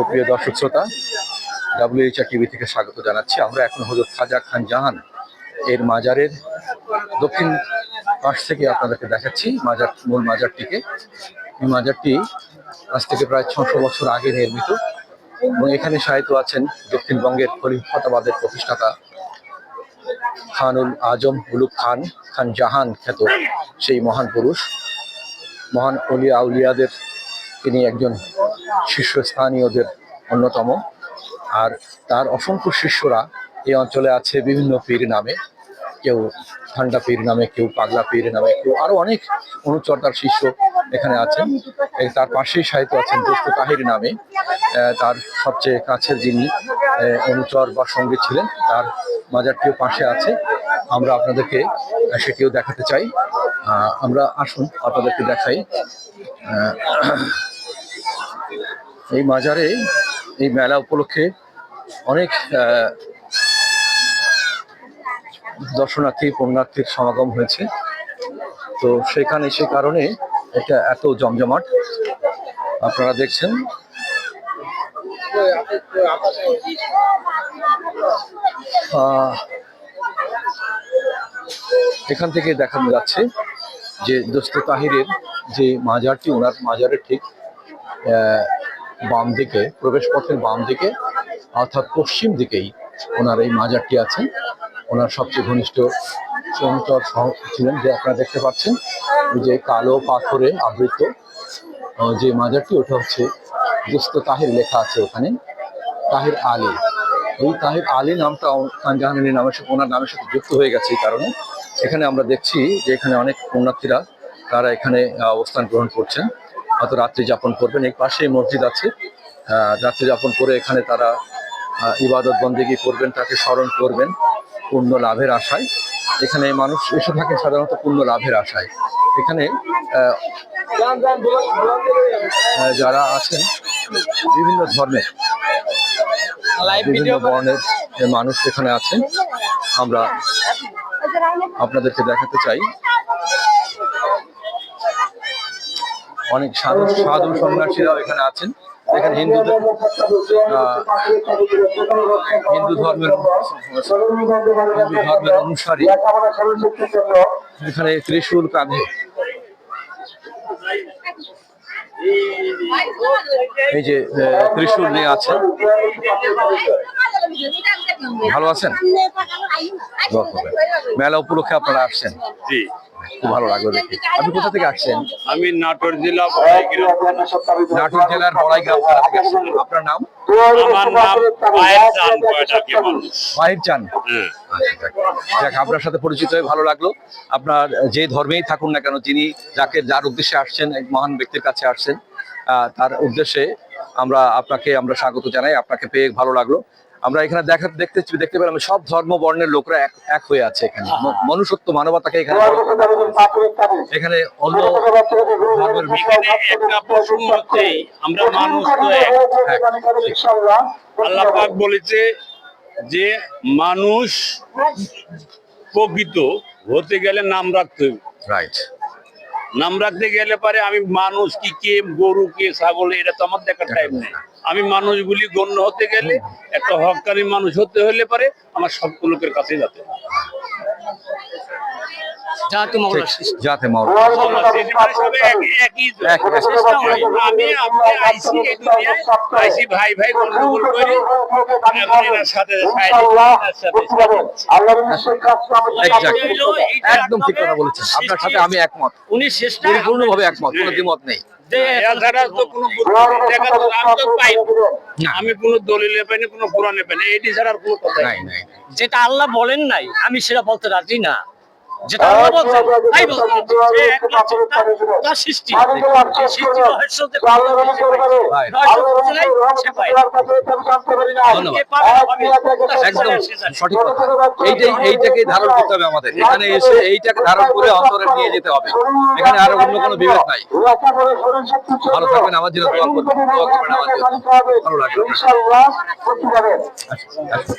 সুপ্রিয় দর্শক শ্রোতা ডাব্লিউএইচআর টিভি থেকে স্বাগত জানাচ্ছি। আমরা এখন হজরত খাজা খান জাহান এর মাজারের দক্ষিণ পাশ থেকে আপনাদেরকে দেখাচ্ছি, মাজার মূল মাজারটিকে। এই মাজারটি আজ থেকে প্রায় ছশো বছর আগে নির্মিত এবং এখানে সাহিত্য আছেন দক্ষিণবঙ্গের খলিফতাবাদের প্রতিষ্ঠাতা খানুল আজম উলুক খান খান জাহান খ্যাত সেই মহান পুরুষ। মহান অলিয়া আউলিয়াদের তিনি একজন শীর্ষস্থানীয়দের অন্যতম। আর তার অসংখ্য শিষ্যরা এই অঞ্চলে আছে বিভিন্ন পীর নামে। কেউ ঠান্ডা পীর নামে, কেউ পাগলা পীর নামে, কেউ আরও অনেক অনুচরতার শিষ্য এখানে আছেন। তার পাশেই সাহিত্য আছেন দোস্ত তাহির নামে। তার সবচেয়ে কাছের যিনি অনুচর বা সঙ্গী ছিলেন, তার মাজারটিও পাশে আছে। আমরা আপনাদেরকে সেটিও দেখাতে চাই। আমরা আসুন, আপনাদেরকে দেখাই। এই মাজারে, এই মেলা উপলক্ষে অনেক দর্শনার্থী, পুণ্যার্থীর সমাগম হয়েছে। তো সেখানে সে কারণে এটা এত জমজমাট। আপনারা দেখছেন। এখান থেকে দেখানো যাচ্ছে যে দোস্ত তাহিরের যে মাজারটি, ওনার মাজারের ঠিক বাম দিকে প্রবেশ পথের বাম দিকে, অর্থাৎ পশ্চিম দিকেই ওনার এই মাজারটি আছে। ওনার সবচেয়ে ঘনিষ্ঠ সহচর ছিলেন, যে আপনারা দেখতে পাচ্ছেন যে কালো পাথরে আবৃত যে মাজারটি, ওটা হচ্ছে দোস্ত তাহির লেখা আছে ওখানে, তাহের আলী। ওই তাহির আলী নামটা খান জাহানের নামের সাথে, ওনার নামের সাথে যুক্ত হয়ে গেছে এই কারণে। এখানে আমরা দেখছি যে এখানে অনেক পুণ্যার্থীরা, তারা এখানে অবস্থান গ্রহণ করছেন। হয়তো রাত্রি যাপন করবেন। এই পাশেই মসজিদ আছে। রাত্রি যাপন করে এখানে তারা ইবাদত বন্দেগি করবেন তাকে স্মরণ করবেন পূর্ণ লাভের আশায়। এখানে মানুষ এসে থাকেন সাধারণত পূর্ণ লাভের আশায়। এখানে যারা আছেন বিভিন্ন ধর্মের বিভিন্ন বর্ণের মানুষ এখানে আছেন। আমরা আপনাদেরকে দেখাতে চাই। অনেক সাধু সাধু সন্ন্যাসীরাও এখানে আছেন। এখানে হিন্দুদের আহ, হিন্দু ধর্মের হিন্দু ধর্মের অনুসারী এখানে ত্রিশূল কাঁধে। এই যে ত্রিশূল নিয়ে আছেন। ভালো আছেন? মেলা উপলক্ষে আপনারা আসছেন। জি। খুব ভালো লাগল দেখে। আপনি কোথা থেকে আসছেন? আমি নাটোর জেলা নাটোর জেলার বড়াইগ্রাম থানা থেকে আসছেন। আপনার নাম? মাহির চান হ্যাঁ। আচ্ছা, আপনার সাথে পরিচিত হয়ে ভালো লাগল। আপনার যে ধর্মেই থাকুন না কেন যিনি যাকে যার উদ্দেশ্যে আসছেন এক মহান ব্যক্তির কাছে আসছেন আহ, তার উদ্দেশ্যে আমরা আপনাকে আমরা স্বাগত জানাই। আপনাকে পেয়ে ভালো লাগল। আমরা এখানে দেখা দেখতে দেখতে পেলাম সব ধর্ম বর্ণের লোকরা এক এক হয়ে আছে এখানে। মনুষ্যত্ব মানবতাকে এখানে এখানে অন্য ধর্মের বিষয় এখানে একটা প্রসঙ্গ হচ্ছেই আমরা মানুষ আল্লাহ পাক বলেছে যে মানুষ প্রকৃত হতে গেলে নাম রাখতে হবে। রাইট নাম রাখতে গেলে পারে আমি মানুষ কি কে গরু কে ছাগল এটা তো আমার দেখার টাইম নেই। আমি মানুষগুলি গণ্য হতে গেলে একটা হকানি মানুষ হতে হলে পারে আমার সব লোকের কাছে যেতে। হয়। একদম ঠিক কথা বলেছেন। আপনার সাথে আমি একমত। উনি শেষটা পরিপূর্ণভাবে একমত কোনো দ্বিমত নেই। এছাড়া কোনো বুদ্ধি দেখা তো আমি তো না। আমি দলিলে পাইনি কোনো পুরাণে পাইনি এটি ছাড়া আর কোনো কথা নাই নাই। যেটা আল্লাহ বলেন নাই আমি সেটা বলতে রাজি না। যেটা তাই তার সৃষ্টি সৃষ্টি রহস্য সে পায় একদম সঠিক এইটাই এইটাকেই ধারণ করতে হবে আমাদের এখানে এসে এইটাকে ধারণ করে অন্তরে নিয়ে যেতে হবে এখানে আর অন্য কোনো বিবেক নাই ভালো থাকবেন আমার জন্য দোয়া করবেন দোয়া করবেন আমার জন্য ভালো আচ্ছা, আচ্ছা।